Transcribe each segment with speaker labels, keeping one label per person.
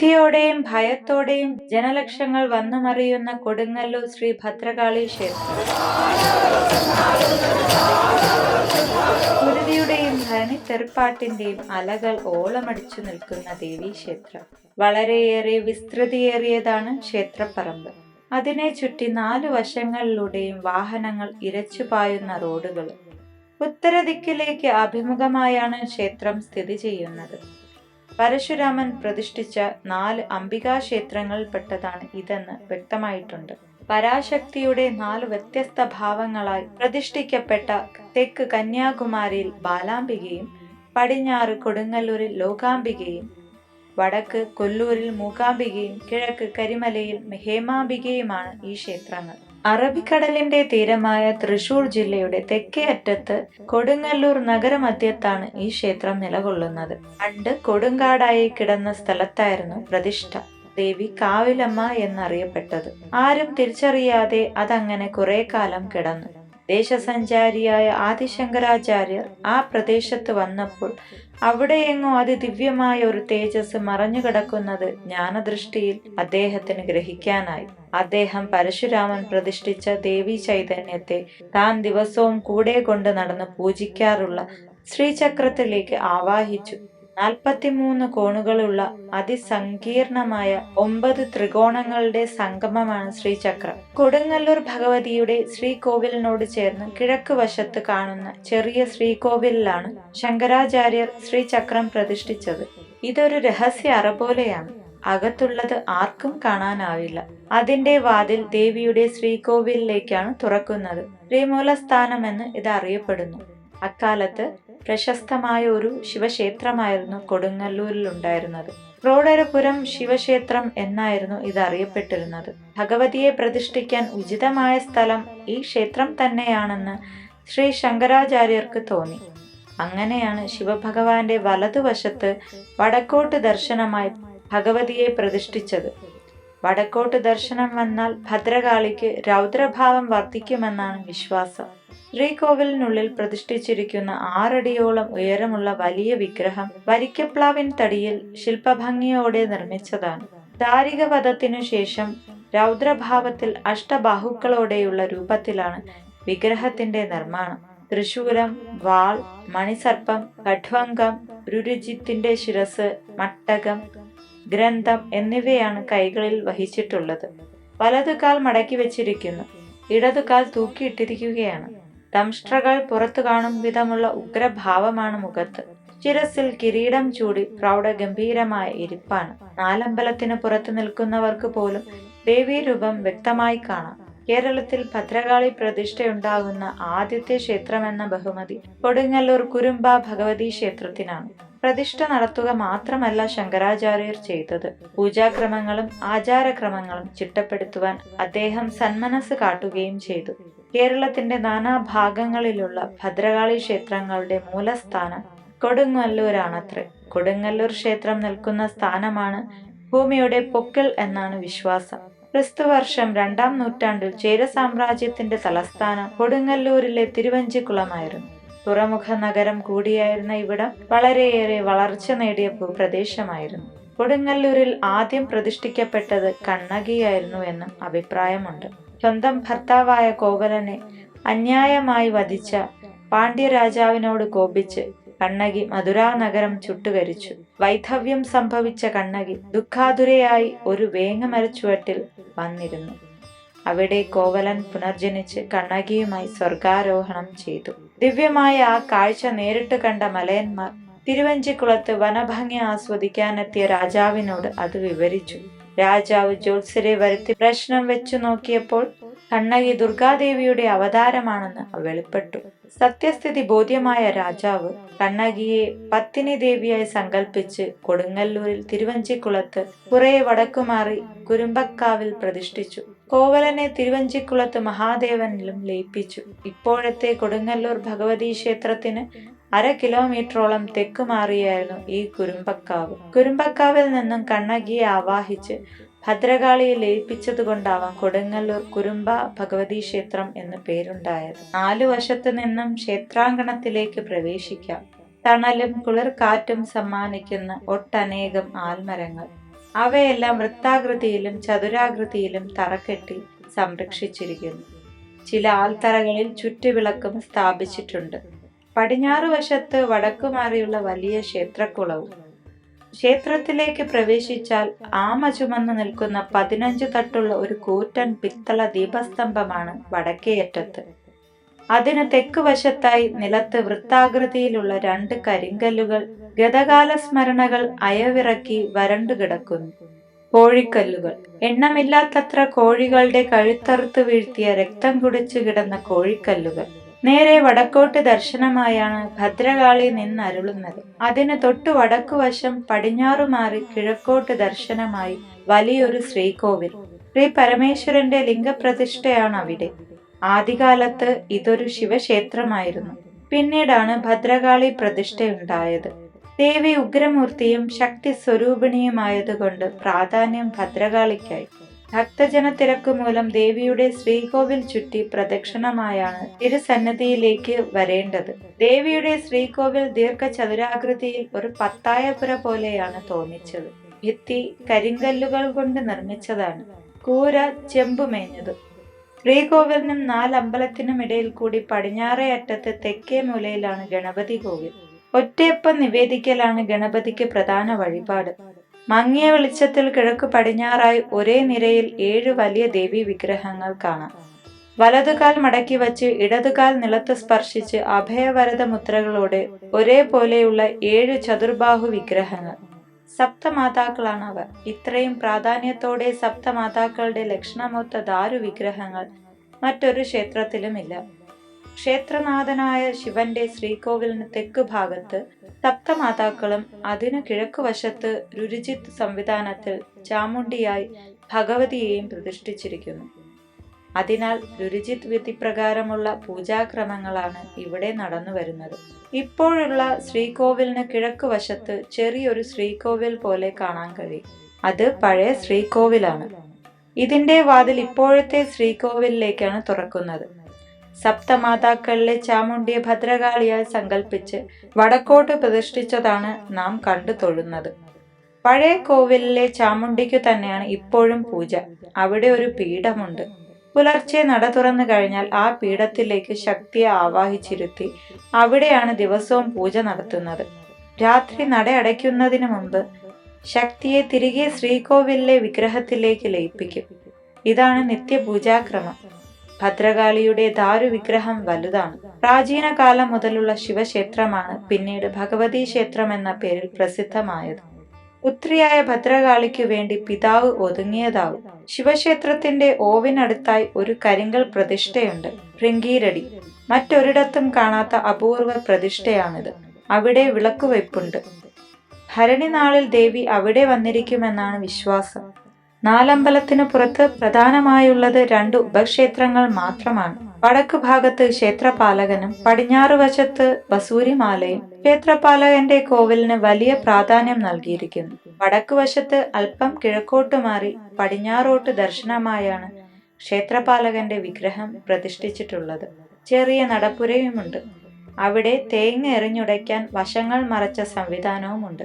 Speaker 1: ഭക്തിയോടെയും ഭയത്തോടെയും ജനലക്ഷങ്ങൾ വന്നുമറിയുന്ന കൊടുങ്ങല്ലൂർ ശ്രീ ഭദ്രകാളി ക്ഷേത്രം. കുരുതിയുടെയും ധനിത്തെറുപ്പാട്ടിന്റെയും അലകൾ ഓളമടിച്ചു നിൽക്കുന്ന ദേവീക്ഷേത്രം വളരെയേറെ വിസ്തൃതിയേറിയതാണ് ക്ഷേത്രപ്പറമ്പ്. അതിനെ ചുറ്റി നാലു വശങ്ങളിലൂടെയും വാഹനങ്ങൾ ഇരച്ചുപായുന്ന റോഡുകൾ. ഉത്തരദിക്കിലേക്ക് അഭിമുഖമായാണ് ക്ഷേത്രം സ്ഥിതി ചെയ്യുന്നത്. പരശുരാമൻ പ്രതിഷ്ഠിച്ച നാല് അംബികാ ക്ഷേത്രങ്ങളിൽപ്പെട്ടതാണ് ഇതെന്ന് വ്യക്തമായിട്ടുണ്ട്. പരാശക്തിയുടെ നാല് വ്യത്യസ്ത ഭാവങ്ങളായി പ്രതിഷ്ഠിക്കപ്പെട്ട തെക്ക് കന്യാകുമാരിയിൽ ബാലാംബികയും പടിഞ്ഞാറ് കൊടുങ്ങല്ലൂരിൽ ലോകാംബികയും വടക്ക് കൊല്ലൂരിൽ മൂകാംബികയും കിഴക്ക് കരിമലയിൽ ഹേമാംബികയുമാണ് ഈ ക്ഷേത്രങ്ങൾ. അറബിക്കടലിന്റെ തീരമായ തൃശൂർ ജില്ലയുടെ തെക്കേ അറ്റത്ത് കൊടുങ്ങല്ലൂർ നഗരമധ്യത്താണ് ഈ ക്ഷേത്രം നിലകൊള്ളുന്നത്. പണ്ട് കൊടുങ്കാടായി കിടന്ന സ്ഥലത്തായിരുന്നു പ്രതിഷ്ഠ. ദേവി കാവിലമ്മ എന്നറിയപ്പെട്ടത്. ആരും തിരിച്ചറിയാതെ അതങ്ങനെ കുറെ കാലം കിടന്നു. ദേശസഞ്ചാരിയായ ആദിശങ്കരാചാര്യർ ആ പ്രദേശത്ത് വന്നപ്പോൾ അവിടെയെങ്ങോ അതിദിവ്യമായ ഒരു തേജസ് മറഞ്ഞു കിടക്കുന്നത് ജ്ഞാനദൃഷ്ടിയിൽ അദ്ദേഹത്തിന് ഗ്രഹിക്കാനായി. അദ്ദേഹം പരശുരാമൻ പ്രതിഷ്ഠിച്ച ദേവി ചൈതന്യത്തെ താൻ ദിവസവും കൂടെ കൊണ്ട് നടന്ന് പൂജിക്കാറുള്ള ശ്രീചക്രത്തിലേക്ക് ആവാഹിച്ചു. നാൽപ്പത്തിമൂന്ന് കോണുകളുള്ള അതിസങ്കീർണമായ ഒമ്പത് ത്രികോണങ്ങളുടെ സംഗമമാണ് ശ്രീചക്രം. കൊടുങ്ങല്ലൂർ ഭഗവതിയുടെ ശ്രീകോവിലിനോട് ചേർന്ന് കിഴക്ക് വശത്ത് കാണുന്ന ചെറിയ ശ്രീകോവിലിലാണ് ശങ്കരാചാര്യർ ശ്രീചക്രം പ്രതിഷ്ഠിച്ചത്. ഇതൊരു രഹസ്യ അറ പോലെയാണ് അകത്തുള്ളത് ആർക്കും കാണാനാവില്ല. അതിന്റെ വാതിൽ ദേവിയുടെ ശ്രീകോവിലിലേക്കാണ് തുറക്കുന്നത്. ശ്രീമൂലസ്ഥാനമെന്ന് ഇത് അറിയപ്പെടുന്നു. അക്കാലത്ത് പ്രശസ്തമായ ഒരു ശിവക്ഷേത്രമായിരുന്നു കൊടുങ്ങല്ലൂരിൽ ഉണ്ടായിരുന്നത് റോഡരപുരം ശിവക്ഷേത്രം എന്നായിരുന്നു ഇത് അറിയപ്പെട്ടിരുന്നത്. ഭഗവതിയെ പ്രതിഷ്ഠിക്കാൻ ഉചിതമായ സ്ഥലം ഈ ക്ഷേത്രം തന്നെയാണെന്ന് ശ്രീ ശങ്കരാചാര്യർക്ക് തോന്നി. അങ്ങനെയാണ് ശിവഭഗവാന്റെ വലതുവശത്ത് വടക്കോട്ട് ദർശനമായി ഭഗവതിയെ പ്രതിഷ്ഠിച്ചത്. വടക്കോട്ട് ദർശനം വന്നാൽ ഭദ്രകാളിക്ക് രൗദ്രഭാവം വർദ്ധിക്കുമെന്നാണ് വിശ്വാസം. ശ്രീകോവിലിനുള്ളിൽ പ്രതിഷ്ഠിച്ചിരിക്കുന്ന ആറടിയോളം ഉയരമുള്ള വലിയ വിഗ്രഹം വരിക്കപ്ലാവിൻ തടിയിൽ ശില്പഭംഗിയോടെ നിർമ്മിച്ചതാണ്. ദാരികവധത്തിനു ശേഷം രൗദ്രഭാവത്തിൽ അഷ്ടബാഹുക്കളോടെയുള്ള രൂപത്തിലാണ് വിഗ്രഹത്തിന്റെ നിർമ്മാണം. തൃശൂലം വാൾ മണിസർപ്പം കഠ്വംഗം രുരുജിത്തിന്റെ ശിരസ് മട്ടകം ഗ്രന്ഥം എന്നിവയാണ് കൈകളിൽ വഹിച്ചിട്ടുള്ളത്. വലതുകാൽ മടക്കി വെച്ചിരിക്കുന്നു. ഇടതുകാൽ തൂക്കിയിട്ടിരിക്കുകയാണ്. ദംഷ്ട്രകൾ പുറത്തു കാണും വിധമുള്ള ഉഗ്രഭാവമാണ് മുഖത്ത്. ശിരസിൽ കിരീടം ചൂടി പ്രൗഢ പ്രൗഢഗംഭീരമായ ഇരിപ്പാണ്. നാലമ്പലത്തിന് പുറത്തു നിൽക്കുന്നവർക്ക് പോലും ദേവീരൂപം വ്യക്തമായി കാണാം. കേരളത്തിൽ ഭദ്രകാളി പ്രതിഷ്ഠയുണ്ടാകുന്ന ആദ്യത്തെ ക്ഷേത്രമെന്ന ബഹുമതി കൊടുങ്ങല്ലൂർ കുരുമ്പ ഭഗവതി ക്ഷേത്രത്തിനാണ്. പ്രതിഷ്ഠ നടത്തുക മാത്രമല്ല ശങ്കരാചാര്യർ ചെയ്തത്. പൂജാക്രമങ്ങളും ആചാരക്രമങ്ങളും ചിട്ടപ്പെടുത്തുവാൻ അദ്ദേഹം സന്മനസ് കാട്ടുകയും ചെയ്തു. കേരളത്തിന്റെ നാനാഭാഗങ്ങളിലുള്ള ഭദ്രകാളി ക്ഷേത്രങ്ങളുടെ മൂലസ്ഥാനം കൊടുങ്ങല്ലൂരാണത്രേ. കൊടുങ്ങല്ലൂർ ക്ഷേത്രം നിൽക്കുന്ന സ്ഥാനമാണ് ഭൂമിയുടെ പൊക്കിൾ എന്നാണ് വിശ്വാസം. ക്രിസ്തുവർഷം രണ്ടാം നൂറ്റാണ്ടിൽ ചേര സാമ്രാജ്യത്തിന്റെ തലസ്ഥാനം കൊടുങ്ങല്ലൂരിലെ തിരുവഞ്ചിക്കുളമായിരുന്നു. തുറമുഖ നഗരം കൂടിയായിരുന്ന ഇവിടം വളരെയേറെ വളർച്ച നേടിയ ഭൂപ്രദേശമായിരുന്നു കൊടുങ്ങല്ലൂരിൽ ആദ്യം പ്രതിഷ്ഠിക്കപ്പെട്ടത് കണ്ണകിയായിരുന്നു എന്നും അഭിപ്രായമുണ്ട്. സ്വന്തം ഭർത്താവായ കോവലനെ അന്യായമായി വധിച്ച പാണ്ഡ്യരാജാവിനോട് കോപിച്ച് കണ്ണകി മധുരാ നഗരം ചുട്ടുകരിച്ചു. വൈധവ്യം സംഭവിച്ച കണ്ണകി ദുഃഖാതുരയായി ഒരു വേങ്ങമരച്ചുവട്ടിൽ വന്നിരുന്നു. അവിടെ കോവലൻ പുനർജനിച്ച് കണ്ണകിയുമായി സ്വർഗാരോഹണം ചെയ്തു. ദിവ്യമായ ആ കാഴ്ച നേരിട്ട് കണ്ട മലയന്മാർ തിരുവഞ്ചിക്കുളത്ത് വനഭംഗി ആസ്വദിക്കാനെത്തിയ രാജാവിനോട് അത് വിവരിച്ചു. രാജാവ് ജ്യോത്സരെ വരുത്തി പ്രശ്നം വെച്ചു നോക്കിയപ്പോൾ കണ്ണകി ദുർഗാദേവിയുടെ അവതാരമാണെന്ന് വെളിപ്പെട്ടു. സത്യസ്ഥിതി ബോധ്യമായ രാജാവ് കണ്ണകിയെ പത്തിനി ദേവിയായി സങ്കല്പിച്ച് കൊടുങ്ങല്ലൂരിൽ തിരുവഞ്ചിക്കുളത്ത് കുറെ വടക്കുമാറി കുരുമ്പക്കാവിൽ പ്രതിഷ്ഠിച്ചു. കോവലനെ തിരുവഞ്ചിക്കുളത്ത് മഹാദേവനിലും ലയിപ്പിച്ചു. ഇപ്പോഴത്തെ കൊടുങ്ങല്ലൂർ ഭഗവതി ക്ഷേത്രത്തിന് അര കിലോമീറ്ററോളം തെക്ക് മാറിയായിരുന്നു ഈ കുരുമ്പക്കാവ്. കുരുമ്പക്കാവിൽ നിന്നും കണ്ണകിയെ ആവാഹിച്ച് ഭദ്രകാളിയെ ലയിപ്പിച്ചതുകൊണ്ടാവാം കൊടുങ്ങല്ലൂർ കുരുമ്പ ഭഗവതി ക്ഷേത്രം എന്ന് പേരുണ്ടായത്. നാലു വശത്തു നിന്നും ക്ഷേത്രാങ്കണത്തിലേക്ക് പ്രവേശിക്കാം. തണലും കുളിർ കാറ്റും സമ്മാനിക്കുന്ന ഒട്ടനേകം ആൽമരങ്ങൾ. അവയെല്ലാം വൃത്താകൃതിയിലും ചതുരാകൃതിയിലും തറക്കെട്ടി സംരക്ഷിച്ചിരിക്കുന്നു. ചില ആൽത്തറകളിൽ ചുറ്റുവിളക്കും സ്ഥാപിച്ചിട്ടുണ്ട്. പടിഞ്ഞാറ് വശത്ത് വടക്കുമാറിയുള്ള വലിയ ക്ഷേത്രക്കുളവും. ക്ഷേത്രത്തിലേക്ക് പ്രവേശിച്ചാൽ ആമ ചുമന്നു നിൽക്കുന്ന പതിനഞ്ചു തട്ടുള്ള ഒരു കൂറ്റൻ പിത്തള ദീപസ്തംഭമാണ് വടക്കേയറ്റത്ത്. അതിന് തെക്ക് വശത്തായി നിലത്ത് വൃത്താകൃതിയിലുള്ള രണ്ട് കരിങ്കല്ലുകൾ ഗതകാല സ്മരണകൾ അയവിറക്കി വരണ്ടു കിടക്കുന്നു. കോഴിക്കല്ലുകൾ. എണ്ണമില്ലാത്തത്ര കോഴികളുടെ കഴുത്തറുത്ത് വീഴ്ത്തിയ രക്തം കുടിച്ചു കിടന്ന കോഴിക്കല്ലുകൾ. നേരെ വടക്കോട്ട് ദർശനമായാണ് ഭദ്രകാളി നിന്നരുളുന്നത്. അതിന് തൊട്ടു വടക്കുവശം പടിഞ്ഞാറു മാറി കിഴക്കോട്ട് ദർശനമായി വലിയൊരു ശ്രീകോവിൽ. ശ്രീ പരമേശ്വരന്റെ ലിംഗപ്രതിഷ്ഠയാണ് അവിടെ. ആദ്യകാലത്ത് ഇതൊരു ശിവക്ഷേത്രമായിരുന്നു. പിന്നീടാണ് ഭദ്രകാളി പ്രതിഷ്ഠയുണ്ടായത് ദേവി ഉഗ്രമൂർത്തിയും ശക്തി സ്വരൂപിണിയുമായതുകൊണ്ട് പ്രാധാന്യം ഭദ്രകാളിക്കായി. ഭക്തജന തിരക്ക് മൂലം ദേവിയുടെ ശ്രീകോവിൽ ചുറ്റി പ്രദക്ഷിണമായാണ് തിരുസന്നിധിയിലേക്ക് വരേണ്ടത്. ദേവിയുടെ ശ്രീകോവിൽ ദീർഘചതുരാകൃതിയിൽ ഒരു പത്തായപുര പോലെയാണ് തോന്നിച്ചത്. ഭിത്തി കരിങ്കല്ലുകൾ കൊണ്ട് നിർമ്മിച്ചതാണ്. കൂര ചെമ്പുമേഞ്ഞത്. ശ്രീകോവിലിനും നാലമ്പലത്തിനും ഇടയിൽ കൂടി പടിഞ്ഞാറേ അറ്റത്ത് തെക്കേ മൂലയിലാണ് ഗണപതി കോവിൽ. ഒറ്റയപ്പം നിവേദിക്കലാണ് ഗണപതിക്ക് പ്രധാന വഴിപാട്. മങ്ങിയ വെളിച്ചത്തിൽ കിഴക്ക് പടിഞ്ഞാറായി ഒരേ നിരയിൽ ഏഴ് വലിയ ദേവീ വിഗ്രഹങ്ങൾ കാണാം. വലതുകാൽ മടക്കി വച്ച് ഇടതുകാൽ നിലത്ത് സ്പർശിച്ച് അഭയവരത മുദ്രകളോടെ ഒരേപോലെയുള്ള ഏഴ് ചതുർബാഹു വിഗ്രഹങ്ങൾ. സപ്തമാതാക്കളാണ് അവർ ഇത്രയും പ്രാധാന്യത്തോടെ സപ്തമാതാക്കളുടെ ലക്ഷണമൊത്ത ദാരു വിഗ്രഹങ്ങൾ മറ്റൊരു ക്ഷേത്രത്തിലുമില്ല. ക്ഷേത്രനാഥനായ ശിവന്റെ ശ്രീകോവിലിന് തെക്ക് ഭാഗത്ത് സപ്തമാതാക്കളും അതിനു കിഴക്കുവശത്ത് രുചിജിത്ത് സംവിധാനത്തിൽ ചാമുണ്ടിയായി ഭഗവതിയെയും പ്രതിഷ്ഠിച്ചിരിക്കുന്നു. അതിനാൽ രുചിജിത്ത് വിധിപ്രകാരമുള്ള പൂജാക്രമങ്ങളാണ് ഇവിടെ നടന്നു വരുന്നത് ഇപ്പോഴുള്ള ശ്രീകോവിലിന് കിഴക്കുവശത്ത് ചെറിയൊരു ശ്രീകോവിൽ പോലെ കാണാൻ കഴിയും. അത് പഴയ ശ്രീകോവിലാണ്. ഇതിന്റെ വാതിൽ ഇപ്പോഴത്തെ ശ്രീകോവിലിലേക്കാണ് തുറക്കുന്നത്. സപ്തമാതാക്കളിലെ ചാമുണ്ടിയെ ഭദ്രകാളിയായി സങ്കല്പിച്ച് വടക്കോട്ട് പ്രതിഷ്ഠിച്ചതാണ് നാം കണ്ടു തൊഴുന്നത്. പഴയ കോവിലിലെ ചാമുണ്ടിക്കു തന്നെയാണ് ഇപ്പോഴും പൂജ. അവിടെ ഒരു പീഠമുണ്ട്. പുലർച്ചെ നട തുറന്നു കഴിഞ്ഞാൽ ആ പീഠത്തിലേക്ക് ശക്തിയെ ആവാഹിച്ചിരുത്തി. അവിടെയാണ് ദിവസവും പൂജ നടത്തുന്നത്. രാത്രി നട അടയ്ക്കുന്നതിന് മുമ്പ് ശക്തിയെ തിരികെ ശ്രീകോവിലിലെ വിഗ്രഹത്തിലേക്ക് ലയിപ്പിക്കും. ഇതാണ് നിത്യപൂജാക്രമം. ഭദ്രകാളിയുടെ ദാരു വിഗ്രഹം വലുതാണ്. പ്രാചീന കാലം മുതലുള്ള ശിവക്ഷേത്രമാണ് പിന്നീട് ഭഗവതി ക്ഷേത്രം എന്ന പേരിൽ പ്രസിദ്ധമായത്. പുത്രിയായ ഭദ്രകാളിക്കു വേണ്ടി പിതാവ് ഒതുങ്ങിയതാവും. ശിവക്ഷേത്രത്തിന്റെ ഓവിനടുത്തായി ഒരു കരിങ്കൽ പ്രതിഷ്ഠയുണ്ട്. ഭൃങ്കീരടി മറ്റൊരിടത്തും കാണാത്ത അപൂർവ പ്രതിഷ്ഠയാണിത്. അവിടെ വിളക്കുവയ്പുണ്ട് ഭരണിനാളിൽ ദേവി അവിടെ വന്നിരിക്കുമെന്നാണ് വിശ്വാസം. നാലമ്പലത്തിനു പുറത്ത് പ്രധാനമായുള്ളത് രണ്ട് ഉപക്ഷേത്രങ്ങൾ മാത്രമാണ്. വടക്കു ഭാഗത്ത് ക്ഷേത്രപാലകനും പടിഞ്ഞാറ് വശത്ത് വസൂരിമാലയും ക്ഷേത്രപാലകന്റെ കോവിലിന് വലിയ പ്രാധാന്യം നൽകിയിരിക്കുന്നു. വടക്ക് വശത്ത് അല്പം കിഴക്കോട്ട് മാറി പടിഞ്ഞാറോട്ട് ദർശനമായാണ് ക്ഷേത്രപാലകന്റെ വിഗ്രഹം പ്രതിഷ്ഠിച്ചിട്ടുള്ളത്. ചെറിയ നടപ്പുരയുമുണ്ട്. അവിടെ തേങ്ങ എറിഞ്ഞുടയ്ക്കാൻ വശങ്ങൾ മറച്ച സംവിധാനവുമുണ്ട്.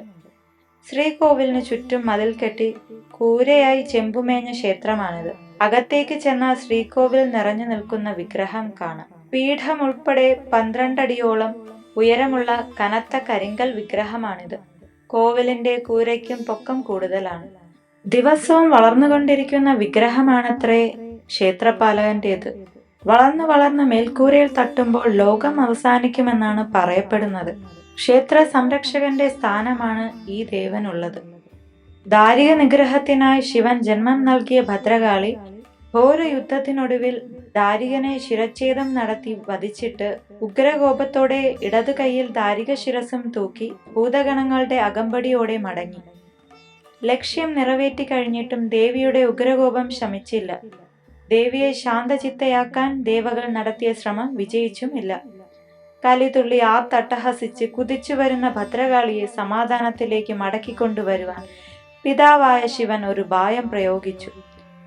Speaker 1: ശ്രീകോവിലിന് ചുറ്റും മതിൽ കെട്ടി കൂരയായി ചെമ്പുമേഞ്ഞ ക്ഷേത്രമാണിത്. അകത്തേക്ക് ചെന്ന ശ്രീകോവിൽ നിറഞ്ഞു നിൽക്കുന്ന വിഗ്രഹം കാണാം. പീഠം ഉൾപ്പെടെ പന്ത്രണ്ടടിയോളം ഉയരമുള്ള കനത്ത കരിങ്കൽ വിഗ്രഹമാണിത്. കോവിലിന്റെ കൂരയ്ക്കും പൊക്കം കൂടുതലാണ്. ദിവസവും വളർന്നുകൊണ്ടിരിക്കുന്ന വിഗ്രഹമാണത്രേ ക്ഷേത്രപാലകന്റേത്. വളർന്നു വളർന്ന് മേൽക്കൂരയിൽ തട്ടുമ്പോൾ ലോകം അവസാനിക്കുമെന്നാണ് പറയപ്പെടുന്നത്. ക്ഷേത്ര സംരക്ഷകന്റെ സ്ഥാനമാണ് ഈ ദേവനുള്ളത്. ദാരിക നിഗ്രഹത്തിനായി ശിവൻ ജന്മം നൽകിയ ഭദ്രകാളി ഘോര യുദ്ധത്തിനൊടുവിൽ ദാരികനെ ശിരച്ഛേദം നടത്തി വധിച്ചിട്ട് ഉഗ്രകോപത്തോടെ ഇടതു കൈയിൽ ദാരിക ശിരസും തൂക്കി ഭൂതഗണങ്ങളുടെ അകമ്പടിയോടെ മടങ്ങി. ലക്ഷ്യം നിറവേറ്റി കഴിഞ്ഞിട്ടും ദേവിയുടെ ഉഗ്രകോപം ശമിച്ചില്ല. ദേവിയെ ശാന്തചിത്തയാക്കാൻ ദേവകൾ നടത്തിയ ശ്രമം വിജയിച്ചുമില്ല. കലിതുള്ളി ആ തട്ടഹസിച്ച് കുതിച്ചു വരുന്ന ഭദ്രകാളിയെ സമാധാനത്തിലേക്ക് മടക്കിക്കൊണ്ടുവരുവാൻ പിതാവായ ശിവൻ ഒരു ഭായം പ്രയോഗിച്ചു.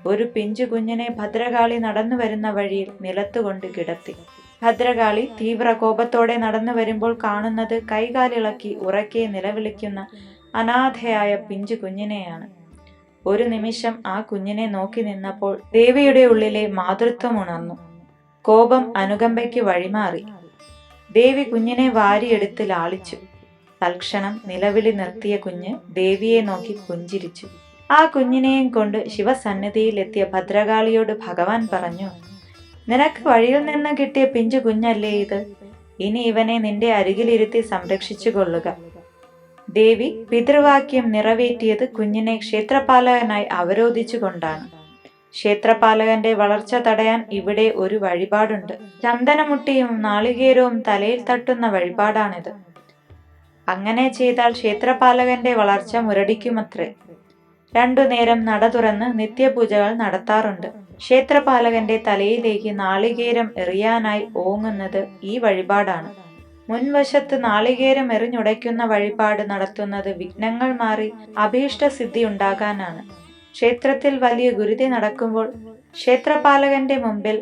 Speaker 1: ഒരു പിഞ്ചു കുഞ്ഞിനെ ഭദ്രകാളി നടന്നു വരുന്ന വഴിയിൽ നിലത്തുകൊണ്ട് കിടത്തി. ഭദ്രകാളി തീവ്ര കോപത്തോടെ നടന്നു വരുമ്പോൾ കാണുന്നത് കൈകാലിളക്കി ഉറക്കെ നിലവിളിക്കുന്ന അനാഥയായ പിഞ്ചു കുഞ്ഞിനെയാണ്. ഒരു നിമിഷം ആ കുഞ്ഞിനെ നോക്കി നിന്നപ്പോൾ ദേവിയുടെ ഉള്ളിലെ മാതൃത്വം ഉണർന്നു. കോപം അനുകമ്പയ്ക്ക് വഴിമാറി. ദേവി കുഞ്ഞിനെ വാരിയെടുത്ത് ലാളിച്ചു. തൽക്ഷണം നിലവിളി നിർത്തിയ കുഞ്ഞ് ദേവിയെ നോക്കി പുഞ്ചിരിച്ചു. ആ കുഞ്ഞിനെയും കൊണ്ട് ശിവസന്നിധിയിലെത്തിയ ഭദ്രകാളിയോട് ഭഗവാൻ പറഞ്ഞു നിനക്ക് വഴിയിൽ നിന്ന് കിട്ടിയ പിഞ്ചു കുഞ്ഞല്ലേ ഇത്? ഇനി ഇവനെ നിന്റെ അരികിലിരുത്തി സംരക്ഷിച്ചു കൊള്ളുക ദേവി പിതൃവാക്യം നിറവേറ്റിയത് കുഞ്ഞിനെ ക്ഷേത്രപാലകനായി അവരോധിച്ചുകൊണ്ടാണ്. ക്ഷേത്രപാലകന്റെ വളർച്ച തടയാൻ ഇവിടെ ഒരു വഴിപാടുണ്ട്. ചന്ദനമുട്ടിയും നാളികേരവും തലയിൽ തട്ടുന്ന വഴിപാടാണിത്. അങ്ങനെ ചെയ്താൽ ക്ഷേത്രപാലകന്റെ വളർച്ച മുരടിക്കുമത്രേ. രണ്ടു നേരം നട തുറന്ന് നിത്യപൂജകൾ നടത്താറുണ്ട്. ക്ഷേത്രപാലകന്റെ തലയിലേക്ക് നാളികേരം എറിയാനായി ഓങ്ങുന്നത് ഈ വഴിപാടാണ്. മുൻവശത്ത് നാളികേരം എറിഞ്ഞുടയ്ക്കുന്ന വഴിപാട് നടത്തുന്നത് വിഘ്നങ്ങൾ മാറി അഭീഷ്ട സിദ്ധി ഉണ്ടാകാനാണ്. ക്ഷേത്രത്തിൽ വലിയ ഗുരുതി നടക്കുമ്പോൾ ക്ഷേത്രപാലകന്റെ മുമ്പിൽ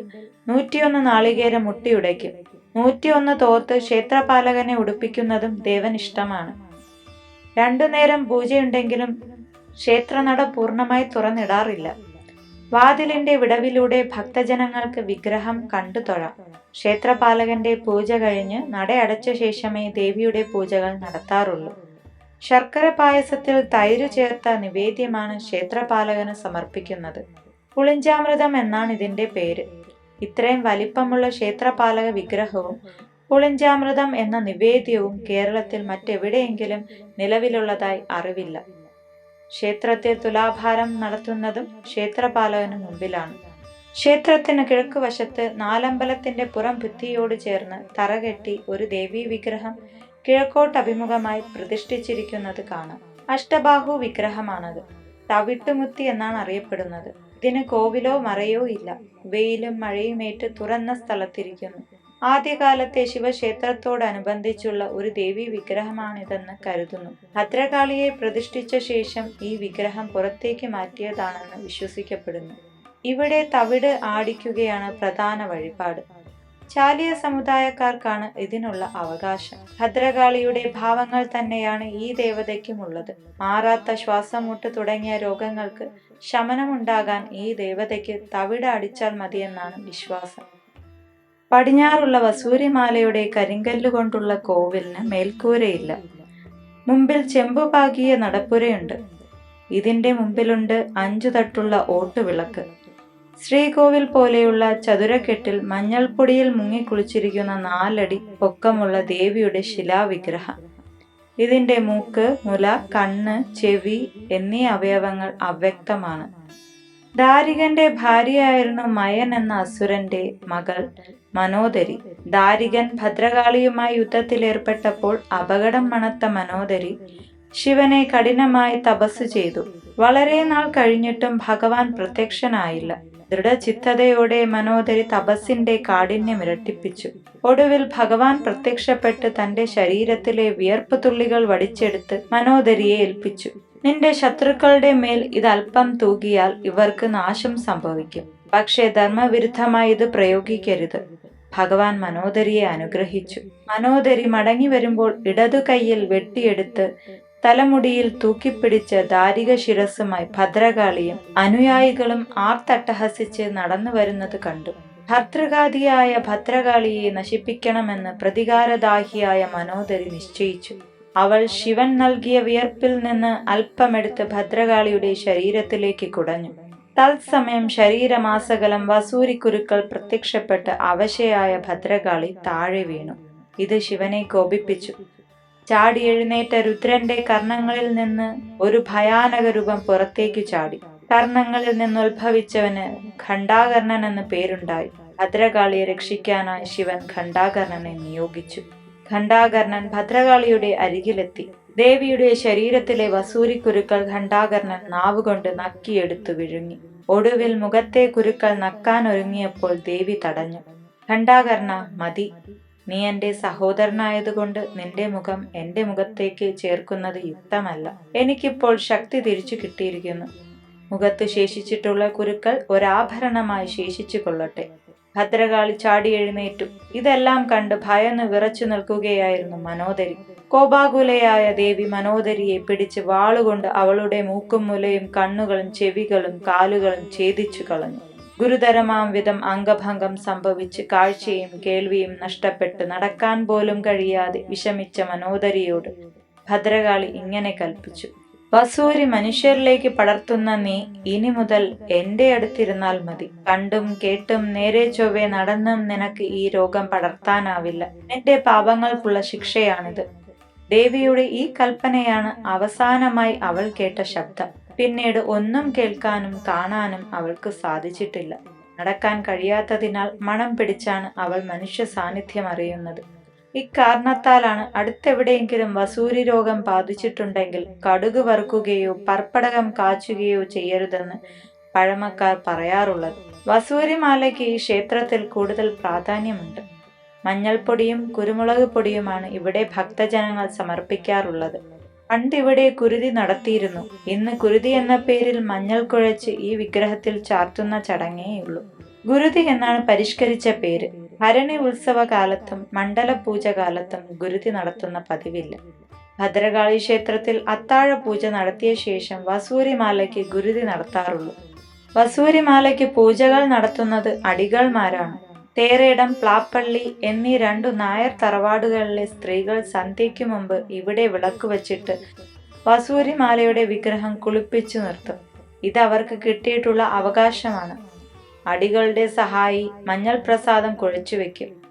Speaker 1: നൂറ്റിയൊന്ന് നാളികേരം മുട്ടിയുടയ്ക്കും. നൂറ്റിയൊന്ന് തോർത്ത് ക്ഷേത്രപാലകനെ ഉടുപ്പിക്കുന്നതും ദേവൻ ഇഷ്ടമാണ് രണ്ടു നേരം പൂജയുണ്ടെങ്കിലും ക്ഷേത്രനട പൂർണമായി തുറന്നിടാറില്ല. വാതിലിന്റെ വിടവിലൂടെ ഭക്തജനങ്ങൾക്ക് വിഗ്രഹം കണ്ടു തൊഴാം. ക്ഷേത്രപാലകന്റെ പൂജ കഴിഞ്ഞ് നടയടച്ച ശേഷമേ ദേവിയുടെ പൂജകൾ നടത്താറുള്ളൂ. ശർക്കര പായസത്തിൽ തൈര് ചേർത്ത നിവേദ്യമാണ് ക്ഷേത്രപാലകന് സമർപ്പിക്കുന്നത്. പുളിഞ്ചാമൃതം എന്നാണ് ഇതിന്റെ പേര്. ഇത്രയും വലിപ്പമുള്ള ക്ഷേത്രപാലക വിഗ്രഹവും പുളിഞ്ചാമൃതം എന്ന നിവേദ്യവും കേരളത്തിൽ മറ്റെവിടെയെങ്കിലും നിലവിലുള്ളതായി അറിവില്ല. ക്ഷേത്രത്തിൽ തുലാഭാരം നടത്തുന്നതും ക്ഷേത്രപാലകന് മുമ്പിലാണ്. ക്ഷേത്രത്തിന് കിഴക്കുവശത്ത് നാലമ്പലത്തിന്റെ പുറം ഭിത്തിയോട് ചേർന്ന് തറകെട്ടി ഒരു ദേവീ വിഗ്രഹം കിഴക്കോട്ട് അഭിമുഖമായി പ്രതിഷ്ഠിച്ചിരിക്കുന്നത് കാണാം. അഷ്ടബാഹു വിഗ്രഹമാണത്. തവിട്ടുമുത്തി എന്നാണ് അറിയപ്പെടുന്നത്. ഇതിന് കോവിലോ മറയോ ഇല്ല. വെയിലും മഴയുമേറ്റ് തുറന്ന സ്ഥലത്തിരിക്കുന്നു. ആദ്യകാലത്തെ ശിവക്ഷേത്രത്തോടനുബന്ധിച്ചുള്ള ഒരു ദേവി വിഗ്രഹമാണിതെന്ന് കരുതുന്നു. ഭദ്രകാളിയെ പ്രതിഷ്ഠിച്ച ശേഷം ഈ വിഗ്രഹം പുറത്തേക്ക് മാറ്റിയതാണെന്ന് വിശ്വസിക്കപ്പെടുന്നു. ഇവിടെ തവിട് ആടിക്കുകയാണ് പ്രധാന വഴിപാട്. ചാലിയ സമുദായക്കാർക്കാണ് ഇതിനുള്ള അവകാശം. ഭദ്രകാളിയുടെ ഭാവങ്ങൾ തന്നെയാണ് ഈ ദേവതയ്ക്കുമുള്ളത്. മാറാത്ത ശ്വാസമുട്ട് തുടങ്ങിയ രോഗങ്ങൾക്ക് ശമനമുണ്ടാകാൻ ഈ ദേവതയ്ക്ക് തവിട അടിച്ചാൽ മതിയെന്നാണ് വിശ്വാസം. പടിഞ്ഞാറുള്ള വസൂരിമാലയുടെ കരിങ്കല്ലുകൊണ്ടുള്ള കോവിലിന് മേൽക്കൂരയില്ല. മുമ്പിൽ ചെമ്പുപാകിയ നടപ്പുരയുണ്ട്. ഇതിന്റെ മുമ്പിലുണ്ട് അഞ്ചു തട്ടുള്ള ഓട്ടുവിളക്ക്. ശ്രീകോവിൽ പോലെയുള്ള ചതുരക്കെട്ടിൽ മഞ്ഞൾപ്പൊടിയിൽ മുങ്ങിക്കുളിച്ചിരിക്കുന്ന നാലടി പൊക്കമുള്ള ദേവിയുടെ ശിലാവിഗ്രഹം. ഇതിന്റെ മൂക്ക് മുല കണ്ണ് ചെവി എന്നീ അവയവങ്ങൾ അവ്യക്തമാണ്. ദാരികന്റെ ഭാര്യയായിരുന്നു മയൻ എന്ന അസുരന്റെ മകൾ മനോദരി. ദാരികൻ ഭദ്രകാളിയുമായി യുദ്ധത്തിൽ ഏർപ്പെട്ടപ്പോൾ അപകടം മണത്ത മനോദരി ശിവനെ കഠിനമായി തപസ് ചെയ്തു. വളരെ നാൾ കഴിഞ്ഞിട്ടും ഭഗവാൻ പ്രത്യക്ഷനായില്ല. ദൃഢചിത്തതയോടെ മനോദരി തപസ്സിന്റെ കാഠിന്യം ഇരട്ടിപ്പിച്ചു. ഒടുവിൽ ഭഗവാൻ പ്രത്യക്ഷപ്പെട്ട് തന്റെ ശരീരത്തിലെ വിയർപ്പ് തുള്ളികൾ വടിച്ചെടുത്ത് മനോദരിയെ ഏൽപ്പിച്ചു. നിന്റെ ശത്രുക്കളുടെ മേൽ ഇത് അല്പം തൂകിയാൽ ഇവർക്ക് നാശം സംഭവിക്കും. പക്ഷേ ധർമ്മവിരുദ്ധമായി ഇത് പ്രയോഗിക്കരുത് ഭഗവാൻ മനോദരിയെ അനുഗ്രഹിച്ചു. മനോദരി മടങ്ങി വരുമ്പോൾ ഇടതു കൈയിൽ വെട്ടിയെടുത്ത് തലമുടിയിൽ തൂക്കിപ്പിടിച്ച ദാരിക ശിരസുമായി ഭദ്രകാളിയും അനുയായികളും ആർത്തട്ടഹസിച്ച് നടന്നു വരുന്നത് കണ്ടു. ഭർത്തൃകാതിയായ ഭദ്രകാളിയെ നശിപ്പിക്കണമെന്ന് പ്രതികാരദാഹിയായ മനോദരി നിശ്ചയിച്ചു. അവൾ ശിവൻ നൽകിയ വിയർപ്പിൽ നിന്ന് അല്പമെടുത്ത് ഭദ്രകാളിയുടെ ശരീരത്തിലേക്ക് കുടഞ്ഞു. തത്സമയം ശരീരമാസകലം വസൂരിക്കുരുക്കൾ പ്രത്യക്ഷപ്പെട്ട് അവശയായ ഭദ്രകാളി താഴെ വീണു. ഇത് ശിവനെ കോപിപ്പിച്ചു. ചാടി എഴുന്നേറ്റ രുദ്രന്റെ കർണങ്ങളിൽ നിന്ന് ഒരു ഭയാനക രൂപം പുറത്തേക്കു ചാടി. കർണങ്ങളിൽ നിന്ന് ഉത്ഭവിച്ചവന് ഖണ്ഡാകർണൻ എന്ന് പേരുണ്ടായി. ഭദ്രകാളിയെ രക്ഷിക്കാനായി ശിവൻ ഖണ്ഡാകർണനെ നിയോഗിച്ചു. ഖണ്ഡാകർണൻ ഭദ്രകാളിയുടെ അരികിലെത്തി. ദേവിയുടെ ശരീരത്തിലെ വസൂരി കുരുക്കൾ ഖണ്ഡാകർണൻ നാവുകൊണ്ട് നക്കിയെടുത്തു വിഴുങ്ങി. ഒടുവിൽ മുഖത്തെ കുരുക്കൾ നക്കാൻ ഒരുങ്ങിയപ്പോൾ ദേവി തടഞ്ഞു. ഖണ്ഡാകർണ മതി. നീ എന്റെ സഹോദരനായതുകൊണ്ട് നിന്റെ മുഖം എന്റെ മുഖത്തേക്ക് ചേർക്കുന്നത് യുക്തമല്ല. എനിക്കിപ്പോൾ ശക്തി തിരിച്ചു കിട്ടിയിരിക്കുന്നു. മുഖത്ത് ശേഷിച്ചിട്ടുള്ള കുരുക്കൾ ഒരാഭരണമായി ശേഷിച്ചു കൊള്ളട്ടെ. ഭദ്രകാളി ചാടി എഴുന്നേറ്റു. ഇതെല്ലാം കണ്ട് ഭയന്ന് വിറച്ചു നിൽക്കുകയായിരുന്നു മനോദരി. കോപാകുലയായ ദേവി മനോദരിയെ പിടിച്ച് വാളുകൊണ്ട് അവളുടെ മൂക്കും മുലയും കണ്ണുകളും ചെവികളും കാലുകളും ഛേദിച്ചു കളഞ്ഞു. ഗുരുതരമാം വിധം അംഗഭംഗം സംഭവിച്ച് കാഴ്ചയും കേൾവിയും നഷ്ടപ്പെട്ട് നടക്കാൻ പോലും കഴിയാതെ വിഷമിച്ച മനോദരിയോട് ഭദ്രകാളി ഇങ്ങനെ കൽപ്പിച്ചു. വസൂരി മനുഷ്യരിലേക്ക് പടർത്തുന്ന നീ ഇനി മുതൽ എന്റെ അടുത്തിരുന്നാൽ മതി. കണ്ടും കേട്ടും നേരെ ചൊവ്വെ നടന്നും നിനക്ക് ഈ രോഗം പടർത്താനാവില്ല. എന്റെ പാപങ്ങൾക്കുള്ള ശിക്ഷയാണിത്. ദേവിയുടെ ഈ കൽപ്പനയാണ് അവസാനമായി അവൾ കേട്ട ശബ്ദം. പിന്നീട് ഒന്നും കേൾക്കാനും കാണാനും അവൾക്ക് സാധിച്ചിട്ടില്ല. നടക്കാൻ കഴിയാത്തതിനാൽ മണം പിടിച്ചാണ് അവൾ മനുഷ്യ സാന്നിധ്യം അറിയുന്നത്. ഇക്കാരണത്താലാണ് അടുത്തെവിടെയെങ്കിലും വസൂരി രോഗം ബാധിച്ചിട്ടുണ്ടെങ്കിൽ കടുക് വറുക്കുകയോ പർപ്പടകം കാച്ചുകയോ ചെയ്യരുതെന്ന് പഴമക്കാർ പറയാറുള്ളത്. വസൂരിമാലയ്ക്ക് ഈ ക്ഷേത്രത്തിൽ കൂടുതൽ പ്രാധാന്യമുണ്ട്. മഞ്ഞൾപ്പൊടിയും കുരുമുളക് പൊടിയുമാണ് ഇവിടെ ഭക്തജനങ്ങൾ സമർപ്പിക്കാറുള്ളത്. പണ്ടിവിടെ കുരുതി നടത്തിയിരുന്നു. ഇന്ന് കുരുതി എന്ന പേരിൽ മഞ്ഞൾ കുഴച്ച് ഈ വിഗ്രഹത്തിൽ ചാർത്തുന്ന ചടങ്ങേയുള്ളൂ. ഗുരുതി എന്നാണ് പരിഷ്കരിച്ച പേര്. ഭരണി ഉത്സവ കാലത്തും മണ്ഡല പൂജ കാലത്തും ഗുരുതി നടത്തുന്ന പതിവില്ല. ഭദ്രകാളി ക്ഷേത്രത്തിൽ അത്താഴ പൂജ നടത്തിയ ശേഷം വസൂരിമാലയ്ക്ക് ഗുരുതി നടത്താറുള്ളൂ. വസൂരിമാലയ്ക്ക് പൂജകൾ നടത്തുന്നത് അടികൾമാരാണ്. തേരേടം പ്ലാപ്പള്ളി എന്നീ രണ്ടു നായർ തറവാടുകളിലെ സ്ത്രീകൾ സന്ധ്യയ്ക്ക് മുമ്പ് ഇവിടെ വിളക്ക് വച്ചിട്ട് വസൂരിമാലയുടെ വിഗ്രഹം കുളിപ്പിച്ചു നിർത്തും. ഇത് അവർക്ക് കിട്ടിയിട്ടുള്ള അവകാശമാണ്. അടികളുടെ സഹായി മഞ്ഞൾ പ്രസാദം കുഴച്ചു വെക്കും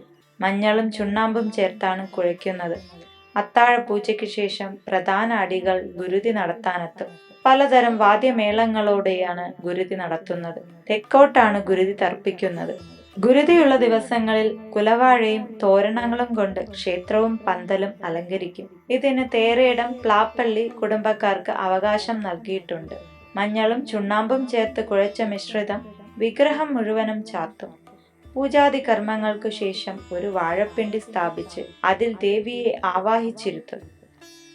Speaker 1: മഞ്ഞളും ചുണ്ണാമ്പും ചേർത്താണ് കുഴയ്ക്കുന്നത്. അത്താഴ പൂജയ്ക്ക് ശേഷം പ്രധാന അടികൾ ഗുരുതി നടത്താനെത്തും. പലതരം വാദ്യമേളങ്ങളോടെയാണ് ഗുരുതി നടത്തുന്നത്. തെക്കോട്ടാണ് ഗുരുതി തർപ്പിക്കുന്നത്. ഗുരുതിയുള്ള ദിവസങ്ങളിൽ കുലവാഴയും തോരണങ്ങളും കൊണ്ട് ക്ഷേത്രവും പന്തലും അലങ്കരിക്കും. ഇതിന് തേരയിടം പ്ലാപ്പള്ളി കുടുംബക്കാർക്ക് അവകാശം നൽകിയിട്ടുണ്ട്. മഞ്ഞളും ചുണ്ണാമ്പും ചേർത്ത് കുഴച്ച മിശ്രിതം വിഗ്രഹം മുഴുവനും ചാർത്തും പൂജാതി കർമ്മങ്ങൾക്കു ശേഷം ഒരു വാഴപ്പിണ്ടി സ്ഥാപിച്ച് അതിൽ ദേവിയെ ആവാഹിച്ചിരുത്തും.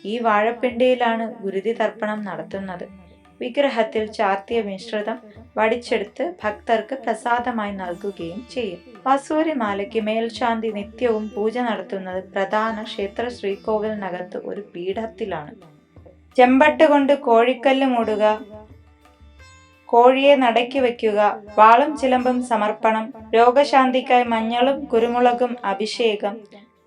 Speaker 1: ഈ വാഴപ്പിണ്ടിയിലാണ് ഗുരുതി തർപ്പണം നടത്തുന്നത്. വിഗ്രഹത്തിൽ ചാർത്തിയ മിശ്രിതം വടിച്ചെടുത്ത് ഭക്തർക്ക് പ്രസാദമായി നൽകുകയും ചെയ്യും. വസൂരിമാലയ്ക്ക് മേൽശാന്തി നിത്യവും പൂജ നടത്തുന്നത് പ്രധാന ക്ഷേത്ര ശ്രീകോവിലിനകത്ത് ഒരു പീഠത്തിലാണ്. ചെമ്പട്ട് കൊണ്ട് കോഴിക്കല്ല് മൂടുക കോഴിയെ നടക്കി വയ്ക്കുക വാളും ചിലമ്പും സമർപ്പണം രോഗശാന്തിക്കായി മഞ്ഞളും കുരുമുളകും അഭിഷേകം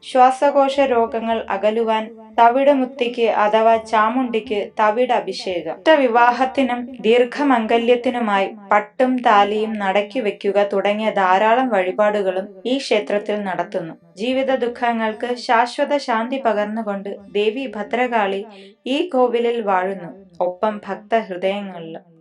Speaker 1: ശ്വാസകോശ രോഗങ്ങൾ അകലുവാൻ തവിടുമുത്തിക്ക് അഥവാ ചാമുണ്ടിക്ക് തവിട് അഭിഷേകം വിവാഹത്തിനും ദീർഘമംഗല്യത്തിനുമായി പട്ടും താലിയും നടക്കി വെക്കുക തുടങ്ങിയ ധാരാളം വഴിപാടുകളും ഈ ക്ഷേത്രത്തിൽ നടത്തുന്നു. ജീവിത ദുഃഖങ്ങൾക്ക് ശാശ്വത ശാന്തി പകർന്നുകൊണ്ട് ദേവി ഭദ്രകാളി ഈ കോവിലിൽ വാഴുന്നു. ഒപ്പം ഭക്ത ഹൃദയങ്ങളിലും